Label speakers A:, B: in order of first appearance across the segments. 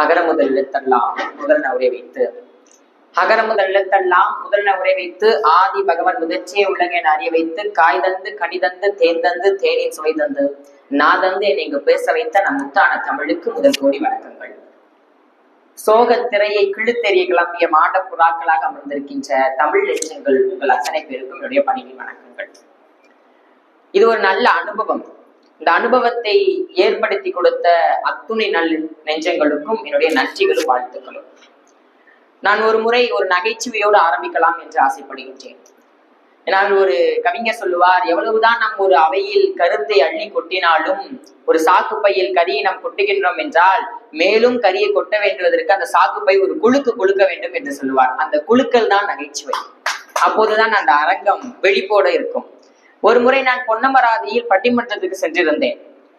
A: அகர முதல் எழுத்தெல்லாம் முதல் உரை வைத்து. அகர முதல் எழுத்தெல்லாம் முதல் உரை வைத்து ஆதி பகவன் முதற்சியை என அறிய வைத்து காய் தந்து கனி தந்து தேன் தந்து தேனின் சுவை தந்து நான் தந்து என்னை இங்கு பேச வைத்த நம் முத்தான தமிழுக்கு முதல் கோடி வணக்கங்கள். சோக திரையை கிழுத்தெறிய கிளம்பிய மாட புறாக்களாக அமர்ந்திருக்கின்ற தமிழ் நெஞ்சங்கள் உங்கள் அத்தனை பேருக்கும் என்னுடைய பணியின் வணக்கங்கள். இது ஒரு நல்ல அனுபவம். இந்த அனுபவத்தை ஏற்படுத்தி கொடுத்த அத்துணை நல் நெஞ்சங்களுக்கும் என்னுடைய நன்றிகளும் வாழ்த்துக்களும். நான் ஒரு முறை ஒரு நகைச்சுவையோடு ஆரம்பிக்கலாம் என்று ஆசைப்படுகின்றேன். ஏன்னால் ஒரு கவிஞர் சொல்லுவார் எவ்வளவுதான் நம் ஒரு அவையில் கருத்தை அள்ளி கொட்டினாலும் ஒரு சாக்கு பையில் கரியை நாம் கொட்டுகின்றோம் என்றால் மேலும் கரியை கொட்ட வேண்டுவதற்கு அந்த சாக்கு பை ஒரு குழுக்கு குலுக்க வேண்டும் என்று சொல்லுவார். அந்த குழுக்கள் தான் நகைச்சுவை. அப்போதுதான் அந்த அரங்கம் வெளிப்போட இருக்கும். ஒரு முறை நான் பொன்னமராதியில் பட்டிமன்றத்துக்கு சென்றிருந்தேன்.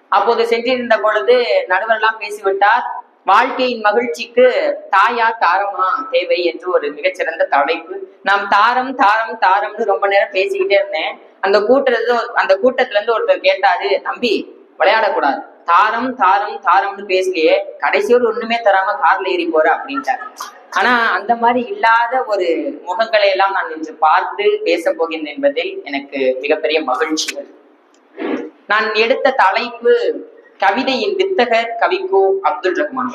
A: அப்போது சென்றிருந்த பொழுது நடுவரெல்லாம் பேசிவிட்டார் வாழ்க்கையின் மகிழ்ச்சிக்கு தாயா தாரமா தேவை? என்று ஒரு மிகச்சிறந்த தலைப்பு. நாம் தாரம் தாரம் தாரம்னு ரொம்ப நேரம் பேசிக்கிட்டே இருந்தேன். அந்த கூட்டத்துல அந்த கூட்டத்துல இருந்து ஒருத்தர் கேட்டாரு தம்பி விளையாடக்கூடாது. தாரம் தாரம் தாரம்னு பேசலையே. கடைசியோடு ஒண்ணுமே தராம கார்ல ஏறி போற அப்படின்ட்டாரு. ஆனா அந்த மாதிரி இல்லாத ஒரு முகங்களை எல்லாம் நான் இன்று பார்த்து பேச போகின்றேன் என்பதில் எனக்கு மிகப்பெரிய மகிழ்ச்சிகள் நான் எடுத்த தலைப்பு கவிதையின் வித்தகர் கவிக்கோ அப்துல் ரஹ்மான்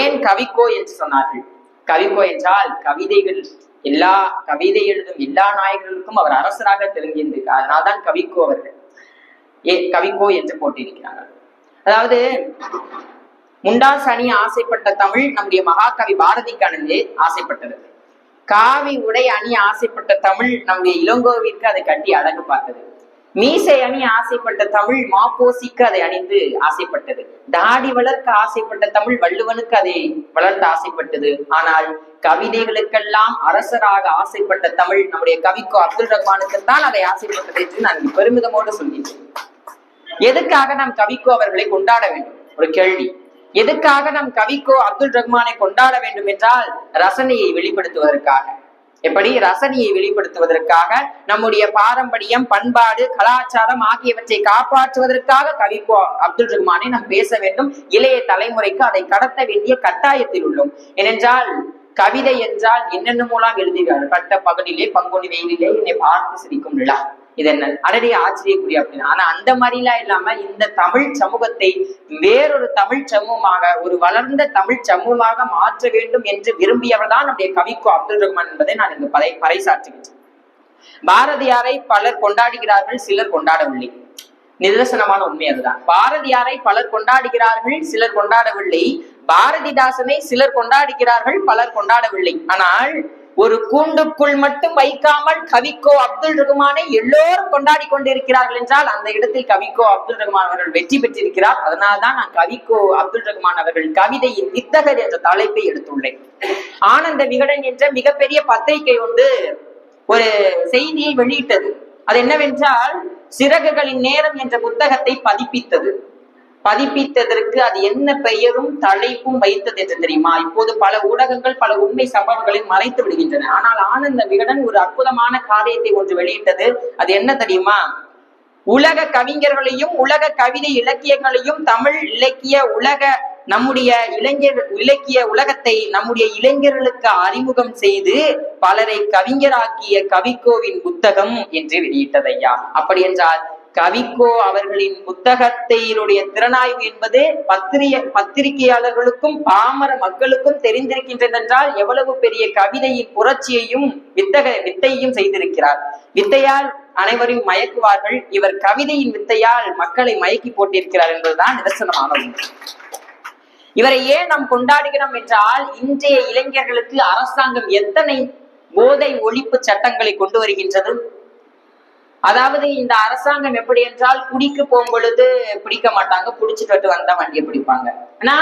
A: ஏன் கவிக்கோ என்று சொன்னார்கள்? கவிக்கோ என்றால் கவிதைகள் எல்லா கவிதை எழுதும் எல்லா நாயகர்களுக்கும் அவர் அரசராக தெரிஞ்சிருந்திருக்கார் அதனால்தான் கவிக்கோ அவர்கள் ஏ கவிக்கோ என்று போட்டிருக்கிறார்கள். அதாவது முண்டாஸ் அணி ஆசைப்பட்ட தமிழ் நம்முடைய மகாகவி பாரதிக்கானது ஆசைப்பட்டது. காவி உடை அணி ஆசைப்பட்ட தமிழ் நம்முடைய இளங்கோவிற்கு அதை கட்டி அழகு பார்த்தது. மீசை அணி ஆசைப்பட்ட தமிழ் மாப்போசிக்கு அதை அணிந்து ஆசைப்பட்டது. தாடி வளர்க்க ஆசைப்பட்ட தமிழ் வள்ளுவனுக்கு அதை வளர்த்து ஆசைப்பட்டது. ஆனால் கவிதைகளுக்கெல்லாம் அரசராக ஆசைப்பட்ட தமிழ் நம்முடைய கவிக்கோ அப்துல் ரஹ்மானுக்கு தான் அதை ஆசைப்பட்டது என்று நான் பெருமிதமோடு சொல்கிறேன் எதுக்காக நாம் கவிக்கோ அவர்களை கொண்டாட வேண்டும்? ஒரு கேள்வி. எதுக்காக நாம் கவிக்கோ அப்துல் ரஹ்மானை கொண்டாட வேண்டும் என்றால் ரசனையை வெளிப்படுத்துவதற்காக. எப்படி? ரசனையை வெளிப்படுத்துவதற்காக நம்முடைய பாரம்பரியம் பண்பாடு கலாச்சாரம் ஆகியவற்றை காப்பாற்றுவதற்காக கவிக்கோ அப்துல் ரஹ்மானை நாம் பேச வேண்டும். இளைய தலைமுறைக்கு அதை கடத்த வேண்டிய கட்டாயத்தில் உள்ளோம். ஏனென்றால் கவிதை என்றால் என்னென்னமோலாம் எழுதுகிறார் பட்ட பகலிலே பங்குனி வெயிலிலே என்னை பார்த்து சிரிக்கும் விழா இது என்ன? அடடே ஆச்சரியக்குரிய அப்படின்னு. ஆனா அந்த மாதிரிலாம் இல்லாம இந்த தமிழ் சமூகத்தை வேறொரு தமிழ் சமூகமாக ஒரு வளர்ந்த தமிழ் சமூகமாக மாற்ற வேண்டும் என்று விரும்பியவர் தான் நம்முடைய கவிக்கு அப்துல் ரஹ்மான் என்பதை நான் இங்கு பறை பறைசாற்றுகின்றேன். பாரதியாரை பலர் கொண்டாடுகிறார்கள் சிலர் கொண்டாடவில்லை. நிதர்சனமான உண்மை அதுதான். பாரதியாரை பலர் கொண்டாடுகிறார்கள் சிலர் கொண்டாடவில்லை. பாரதிதாசனை சிலர் கொண்டாடுகிறார்கள் பலர் கொண்டாடவில்லை. ஆனால் ஒரு கூண்டுக்குள் மட்டும் வைக்காமல் கவிக்கோ அப்துல் ரகுமானை எல்லோரும் கொண்டாடி கொண்டிருக்கிறார்கள் என்றால் அந்த இடத்தில் கவிக்கோ அப்துல் ரகுமான் அவர்கள் வெற்றி பெற்றிருக்கிறார். அதனால்தான் நான் கவிக்கோ அப்துல் ரகுமான் அவர்கள் கவிதையின் வித்தகர் என்ற தலைப்பை எடுத்துள்ளேன். ஆனந்த விகடன் என்ற மிகப்பெரிய பத்திரிகை ஒன்று ஒரு செய்தியை வெளியிட்டது. அது என்னவென்றால் சிறகுகளின் நேரம் என்ற புத்தகத்தை பதிப்பித்தது. பதிப்பித்ததற்கு அது என்ன பெயரும் தலைப்பும் வைத்தது என்று தெரியுமா? இப்போது பல ஊடகங்கள் பல உண்மை சம்பவங்களை மறைத்து விடுகின்றன. ஆனால் ஆனந்த விகடன் ஒரு அற்புதமான காரியத்தை ஒன்று வெளியிட்டது. அது என்ன தெரியுமா? உலக கவிஞர்களையும் உலக கவிதை இலக்கியங்களையும் தமிழ் இலக்கிய உலக நம்முடைய இளைஞர் இலக்கிய உலகத்தை நம்முடைய இளைஞர்களுக்கு அறிமுகம் செய்து பலரை கவிஞராக்கிய கவிக்கோவின் புத்தகம் என்று வெளியிட்டதையா அப்படி என்றால் கவிக்கோ அவர்களின் புத்தகத்தையினுடைய திறனாய்வு என்பது பத்திரிய பத்திரிகையாளர்களுக்கும் பாமர மக்களுக்கும் தெரிந்திருக்கின்றது என்றால் எவ்வளவு பெரிய கவிதையின் புரட்சியையும் வித்தக வித்தையும் செய்திருக்கிறார். வித்தையால் அனைவரையும் மயக்குவார்கள். இவர் கவிதையின் வித்தையால் மக்களை மயக்கி போட்டிருக்கிறார் என்பதுதான் நிதர்சனமான இவரை ஏன் நாம் கொண்டாடுகிறோம் என்றால் இன்றைய இளைஞர்களுக்கு அரசாங்கம் எத்தனை போதை ஒழிப்பு சட்டங்களை கொண்டு வருகின்றது? அதாவது இந்த அரசாங்கம் எப்படி என்றால் குடிக்கு போகும்பொழுது பிடிக்க மாட்டாங்க பிடிச்சிட்டு வந்தா வண்டியை பிடிப்பாங்க. ஆனா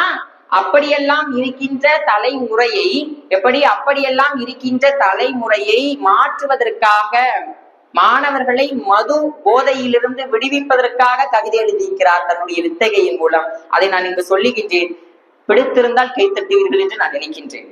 A: அப்படியெல்லாம் இருக்கின்ற தலைமுறையை எப்படி அப்படியெல்லாம் இருக்கின்ற தலைமுறையை மாற்றுவதற்காக மாணவர்களை மது போதையிலிருந்து விடுவிப்பதற்காக கவிதை எழுதியிருக்கிறார் தன்னுடைய வித்தகையின் மூலம். அதை நான் இங்கு சொல்லுகின்றேன். பிடித்திருந்தால் கைத்தட்டுவீர்கள் என்று நான் நினைக்கின்றேன்.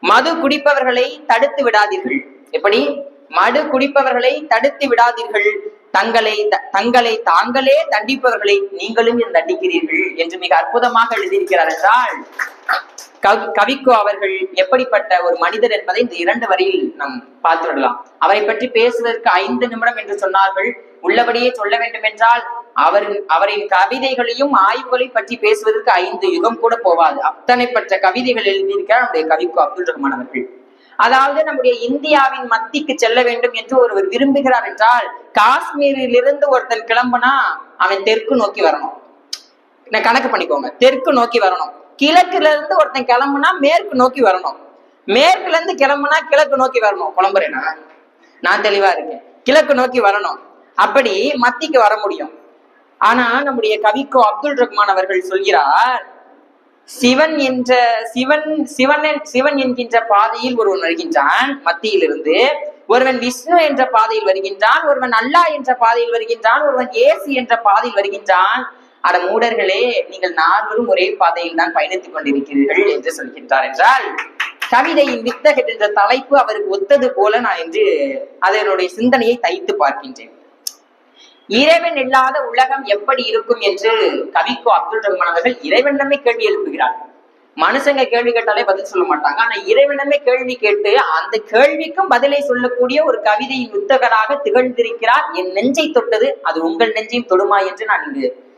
A: மது குடிப்பவர்களை தடுத்து விடாதீர்கள். எப்படி? மடு குடிப்பவர்களை தடுத்து விடாதீர்கள். தங்களை தங்களை தாங்களே தண்டிப்பவர்களை நீங்களும் தண்டிக்கிறீர்கள் என்று மிக அற்புதமாக எழுதியிருக்கிறார் என்றால் கவிக்கோ அவர்கள் எப்படிப்பட்ட ஒரு மனிதர் என்பதை இந்த இரண்டு வரியில் நாம் பார்த்துவிடலாம். அவரை பற்றி பேசுவதற்கு ஐந்து நிமிடம் என்று சொன்னார்கள். உள்ளபடியே சொல்ல வேண்டும் என்றால் அவரின் அவரின் கவிதைகளையும் ஆய்வுகளை பற்றி பேசுவதற்கு ஐந்து யுகம் கூட போவாது. அத்தனைப்பட்ட கவிதைகள் எழுதியிருக்கிறார் நம்முடைய கவிக்கோ அப்துல் ரஹ்மான் அவர்கள். அதாவது நம்முடைய இந்தியாவின் மத்திக்கு செல்ல வேண்டும் என்று ஒருவர் விரும்புகிறார் என்றால் காஷ்மீரில் இருந்து ஒருத்தன் கிளம்புனா அவன் தெற்கு நோக்கி வரணும். நான் கணக்கு பண்ணிக்கோங்க. தெற்கு நோக்கி வரணும். கிழக்குல இருந்து ஒருத்தன் கிளம்புனா மேற்கு நோக்கி வரணும். மேற்குல இருந்து கிளம்புனா கிழக்கு நோக்கி வரணும். குழம்புறேனா? நான் தெளிவா இருக்கேன். கிழக்கு நோக்கி வரணும். அப்படி மத்திக்கு வர முடியும். ஆனா நம்முடைய கவிக்கோ அப்துல் ரஹ்மான் அவர்கள் சொல்கிறார் சிவன் என்ற சிவன் சிவன் சிவன் என்கின்ற பாதையில் ஒருவன் வருகின்றான் மத்தியிலிருந்து. ஒருவன் விஷ்ணு என்ற பாதையில் வருகின்றான் ஒருவன் அல்லா என்ற பாதையில் வருகின்றான் ஒருவன் ஏசு என்ற பாதையில் வருகின்றான். அட மூடர்களே நீங்கள் நால்வரும் ஒரே பாதையில் தான் பயணித்துக் கொண்டிருக்கிறீர்கள் என்று சொல்கின்றார் என்றால் கவிதையின் வித்தகர் என்ற தலைப்பு அவருக்கு ஒத்தது போல நான் என்று அதனுடைய சிந்தனையை தைத்து பார்க்கின்றேன். இறைவன் இல்லாத உலகம் எப்படி இருக்கும் என்று கவிக்கோ அப்துல் ரஹ்மான் அவர்கள் இறைவனிடமே கேள்வி எழுப்புகிறார். மனுஷங்க கேள்வி கேட்டாலே பதில் சொல்ல மாட்டாங்க. ஆனா இறைவனமே கேள்வி கேட்டு அந்த கேள்விக்கும் பதிலை சொல்லக்கூடிய ஒரு கவிதையின் உத்தகராக திகழ்ந்திருக்கிறார். என் நெஞ்சை தொட்டது அது உங்கள் நெஞ்சையும் தொடுமா என்று நான் இங்கு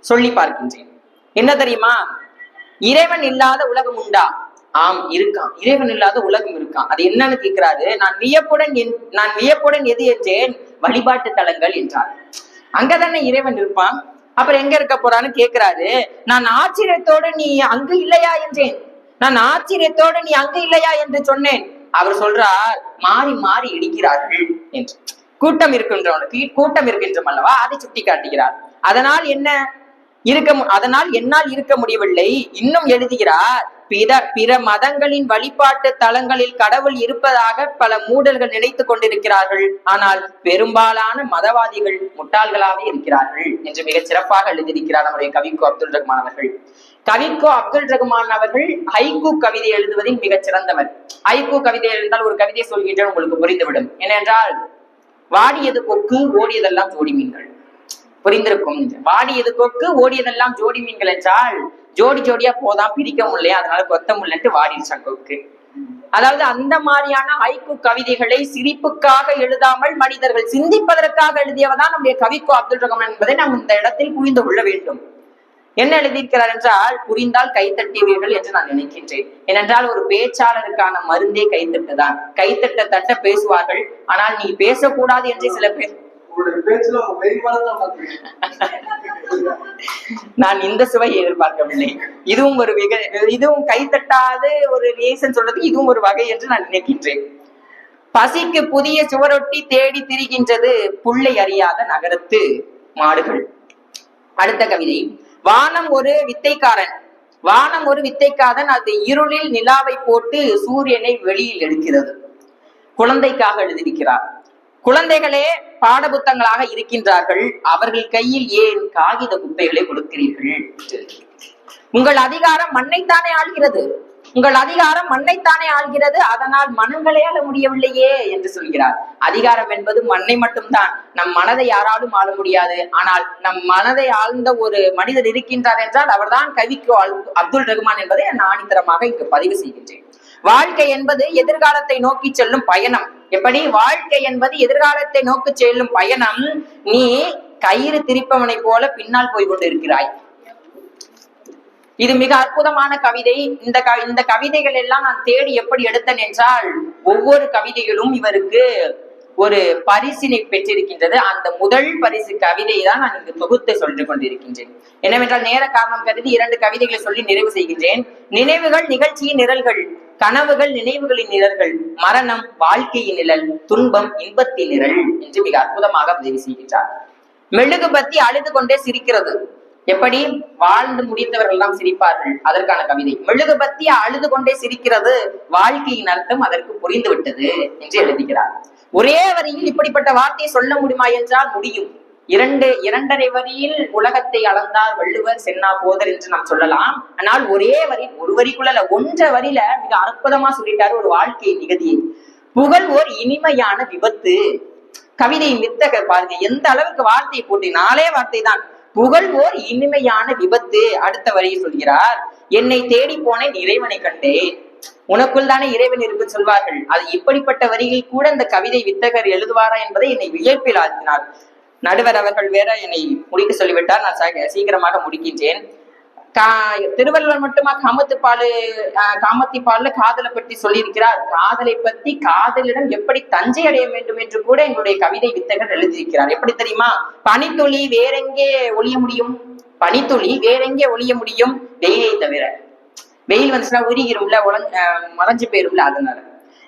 A: சொல்லி பார்க்கின்றேன். என்ன தெரியுமா? இறைவன் இல்லாத உலகம் உண்டா? ஆம் இருக்கான் இறைவன் இல்லாத உலகம் இருக்கான் அது என்னன்னு கேட்கிறாரு? நான் வியப்புடன் என்- நான் வியப்புடன் எது என்றேன்? வழிபாட்டு தலங்கள் என்றார். அங்கதானே இறைவன் இருப்பான்? அப்புறம் எங்க இருக்க போறான்னு கேக்குறாரு நான் ஆச்சரியத்தோட நீ அங்கு இல்லையா என்றேன். நான் ஆச்சரியத்தோட நீ அங்கு இல்லையா என்று சொன்னேன். அவர் சொல்றார் மாறி மாறி இடிக்கிறார்கள் என்று. கூட்டம் இருக்கின்றவனுக்கு கூட்டம் இருக்கின்றோம் அல்லவா? அதை சுட்டி காட்டுகிறார். அதனால் என்ன? இருக்க மு- அதனால் என்னால் இருக்க முடியவில்லை. இன்னும் எழுதுகிறார் பிற பிற மதங்களின் வழிபாட்டு தலங்களில் கடவுள் இருப்பதாக பல மூடல்கள் நினைத்துக் கொண்டிருக்கிறார்கள். ஆனால் பெரும்பாலான மதவாதிகள் முட்டாள்களாக இருக்கிறார்கள் என்று மிகச் சிறப்பாக எழுதியிருக்கிறார் நம்முடைய கவிக்கோ அப்துல் ரஹ்மான் அவர்கள். கவிக்கோ அப்துல் ரஹ்மான் அவர்கள் ஹைக்கூ கவிதை எழுதுவதில் மிகச் சிறந்தவர். ஹைக்கூ கவிதை எழுந்தால் ஒரு கவிதை சொல்கின்றேன் உங்களுக்கு புரிந்துவிடும். ஏனென்றால் வாடியது கொக்கு ஓடியதெல்லாம் ஜோடி மீன்கள். புரிந்திருக்கும்? வாடியது கொக்கு ஓடியதெல்லாம் ஜோடி மீன்கள் என்றால் ஜோடி ஜோடியா போதான் பிரிக்க முடியலையா? அதனால கொத்த முடியலன்ட்டு வாடிடுச்சான் கொக்கு அதாவது அந்த மாதிரியான ஹைக்கு கவிதைகளை சிரிப்புக்காக எழுதாமல் மனிதர்கள் சிந்திப்பதற்காக எழுதியவதான் நம்முடைய கவிக்கோ அப்துல் ரஹ்மான் என்பதை நாம் இந்த இடத்தில் புரிந்து கொள்ள வேண்டும். என்ன எழுதியிருக்கிறார் என்றால் புரிந்தால் கைத்தட்டுவீர்கள் என்று நான் நினைக்கின்றேன். ஏனென்றால் ஒரு பேச்சாளருக்கான மருந்தே கைத்தட்டுதான். கைத்தட்ட தட்ட பேசுவார்கள். ஆனால் நீ பேசக்கூடாது என்று சில பேர் நான் இந்த சுவையை எதிர்பார்க்கவில்லை. இதுவும் ஒரு வெக இதுவும் கைத்தட்டாத ஒரு ரியேஷன் சொல்றதுக்கு இதுவும் ஒரு வகை என்று நான் நினைக்கின்றேன். பசிக்கு புதிய சுவரொட்டி தேடி திரிகின்றது புள்ளை அறியாத நகரத்து மாடுகள். அடுத்த கவிதை. வானம் ஒரு வித்தைக்காரன். வானம் ஒரு வித்தைக்காரன். அது இருளில் நிலாவை போட்டு சூரியனை வெளியில் எடுக்கிறது. குழந்தைக்காக எழுதியிருக்கிறார். குழந்தைகளே பாடபுத்தங்களாக இருக்கின்றார்கள். அவர்கள் கையில் ஏன் காகித குப்பைகளை கொடுக்கிறீர்கள்? உங்கள் அதிகாரம் மண்ணைத்தானே ஆள்கிறது. உங்கள் அதிகாரம் மண்ணைத்தானே ஆள்கிறது. அதனால் மனங்களே ஆள முடியவில்லையே என்று சொல்கிறார். அதிகாரம் என்பது மண்ணை மட்டும்தான். நம் மனதை யாராலும் ஆள முடியாது. ஆனால் நம் மனதை ஆழ்ந்த ஒரு மனிதர் இருக்கின்றார் என்றால் அவர்தான் கவிக்கு அப்துல் ரகுமான் என்பதை நான் ஆணித்தரமாக இங்கு பதிவு செய்கின்றேன். வாழ்க்கை என்பது எதிர்காலத்தை நோக்கி செல்லும் பயணம். எப்படி? வாழ்க்கை என்பது எதிர்காலத்தை நோக்கி செல்லும் பயணம். நீ கயிறு திரிப்பவனை போல பின்னால் போய் கொண்டிருக்கிறாய். இது மிக அற்புதமான கவிதை. இந்த க இந்த கவிதைகள் எல்லாம் நான் தேடி எப்படி எடுத்தேன் என்றால் ஒவ்வொரு கவிதைகளும் இவருக்கு ஒரு பரிசினை பெற்றிருக்கின்றது. அந்த முதல் பரிசு கவிதையை தான் நான் இங்கு தொகுத்து சொல்லிக் கொண்டிருக்கின்றேன். என்னவென்றால் நேர காரணம் கருதி இரண்டு கவிதைகளை சொல்லி நிறைவு செய்கின்றேன். நினைவுகள் நிகழ்ச்சியின் நிரல்கள். கனவுகள் நினைவுகளின் நிழல்கள் மரணம் வாழ்க்கையின் நிழல் துன்பம் இன்பத்தின் நிழல் என்று மிக அற்புதமாக பதிவு செய்கின்றார். மெழுகு பத்தி அழுது கொண்டே சிரிக்கிறது. எப்படி? வாழ்ந்து முடித்தவர்கள் எல்லாம் சிரிப்பார்கள். அதற்கான கவிதை. மெழுகு பத்தி அழுது கொண்டே சிரிக்கிறது. வாழ்க்கையின் அர்த்தம் அதற்கு புரிந்து விட்டது என்று எழுதுகிறார். ஒரே வரியில் இப்படிப்பட்ட வார்த்தையை சொல்ல முடியுமா என்றால் முடியும். இரண்டு இரண்டரை வரியில் உலகத்தை அளந்தார் வள்ளுவர் சென்னா போதர் என்று நாம் சொல்லலாம். ஆனால் ஒரே வரி ஒரு வரிக்குள்ள ஒன்றை ஒன்றரை வரியில மிக அற்புதமா சொல்லிட்டாரு ஒரு வாழ்க்கை நிகதி. புகழ் ஓர் இனிமையான விபத்து. கவிதை வித்தகர் பாருங்க எந்த அளவுக்கு வார்த்தை போட்டு நாலே வார்த்தை தான். புகழ்வோர் இனிமையான விபத்து அடுத்த வரியை சொல்கிறார். என்னை தேடி போனேன் இறைவனை கண்டேன். உனக்குள் தானே இறைவன் இருக்கு சொல்வார்கள். அது இப்படிப்பட்ட வரியில் கூட இந்த கவிதை வித்தகர் எழுதுவாரா என்பதை என்னை வியப்பில் ஆழ்த்தினார். நடுவர் அவர்கள் வேற என்னை முடிக்க சொல்லிவிட்டார். நான் சீக்கிரமாக முடிக்கின்றேன். கா- திருவள்ளுவர் மட்டுமா காமத்துப்பாலு காமத்திப்பாலுல ஆஹ் காதலை பற்றி சொல்லியிருக்கிறார்? காதலை பத்தி காதலிடம் எப்படி தஞ்சை அடைய வேண்டும் என்று கூட எங்களுடைய கவிதை வித்தகர் எழுதியிருக்கிறார். எப்படி தெரியுமா? பனித்துளி வேறெங்கே ஒளிய முடியும்? பனித்துளி வேறெங்கே ஒளிய முடியும்? வெயிலை தவிர. வெயில் வந்துச்சுன்னா உருகிரும்ல உலங் மறைஞ்சு போயிரும்ல அதனால.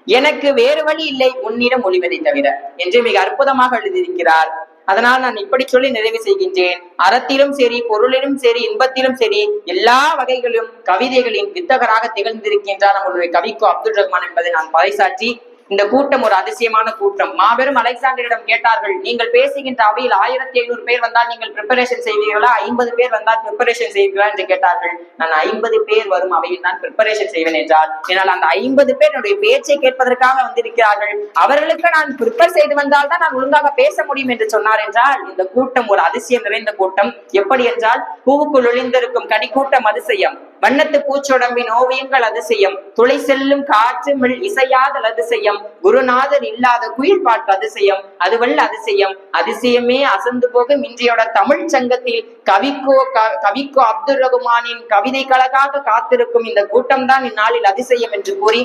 A: எனக்கு வேறு வழி இல்லை உன்னிடம் ஒளிவதை தவிர. என்று மிக அற்புதமாக எழுதியிருக்கிறார். அதனால் நான் இப்படி சொல்லி நிறைவு செய்கின்றேன். அறத்திலும் சரி பொருளிலும் சரி இன்பத்திலும் சரி எல்லா வகைகளிலும் கவிதைகளின் வித்தகராக திகழ்ந்திருக்கின்றார் நம்முடைய கவிக்கு அப்துல் ரஹ்மான் என்பதை நான் பறைசாற்றி இந்த கூட்டம் ஒரு அதிசயமான கூட்டம். மாபெரும் அலெக்சாண்டரிடம் கேட்டார்கள் நீங்கள் பேசுகின்ற அவையில் ஆயிரத்தி ஐநூறு பேர் வந்தால் நீங்கள் ப்ரிப்பரேஷன் செய்வீர்களா? ஐம்பது பேர் வந்தால் ப்ரிப்பரேஷன் செய்வீர்களா? என்று கேட்டார்கள். நான் ஐம்பது பேர் வரும் அவையில் நான் ப்ரிப்பரேஷன் செய்வேன் என்றால் என்னால் அந்த ஐம்பது பேர் என்னுடைய பேச்சை கேட்பதற்காக வந்திருக்கிறார்கள். அவர்களுக்கு நான் ப்ரிப்பேர் செய்து வந்தால் தான் நான் ஒழுங்காக பேச முடியும் என்று சொன்னார் என்றால் இந்த கூட்டம் ஒரு அதிசயம் நிறைந்த கூட்டம். எப்படி என்றால் பூவுக்குள் ஒளிந்திருக்கும் கடிக்கூட்டம் அதிசயம். வண்ணத்து பூச்சொடம்பின் ஓவியங்கள் அதிசயம் துளை செல்லும் காற்று மிள் இசையாதல் அதிசயம் குருநாதர் இல்லாத குயில் பாட்டு அதிசயம் அதுவல்ல அதிசயம் அதிசயமே அசந்து போகும் இன்றையோட தமிழ் சங்கத்தில் கவிக்கோ கவிக்கோ அப்துல் ரகுமானின் கவிதைகளுக்காக காத்திருக்கும் இந்த கூட்டம் தான் இந்நாளில் அதிசயம் என்று கூறி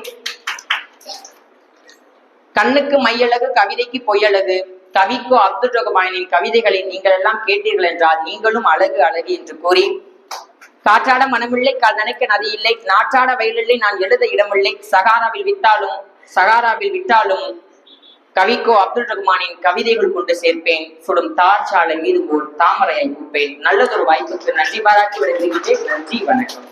A: கண்ணுக்கு மையழகு கவிதைக்கு பொய்யழகு. கவிக்கோ அப்துல் ரகுமானின் கவிதைகளை நீங்கள் எல்லாம் கேட்டீர்கள் என்றால் நீங்களும் அழகு அழகு என்று கூறி காற்றாட மனமில்லை கால் நினைக்க நதி இல்லை நாற்றாட வயலில்லை நான் எழுத இடமில்லை. சகாராவில் விட்டாலும் சகாராவில் விட்டாலும் கவிக்கோ அப்துல் ரகுமானின் கவிதைகள் கொண்டு சேர்ப்பேன். சுடும் தார் சாலை மீது போல் தாமரையை பூப்பேன் நல்லதொரு வாய்ப்புக்கு நன்றி பாராட்டி வருகிறேன் நன்றி வணக்கம்.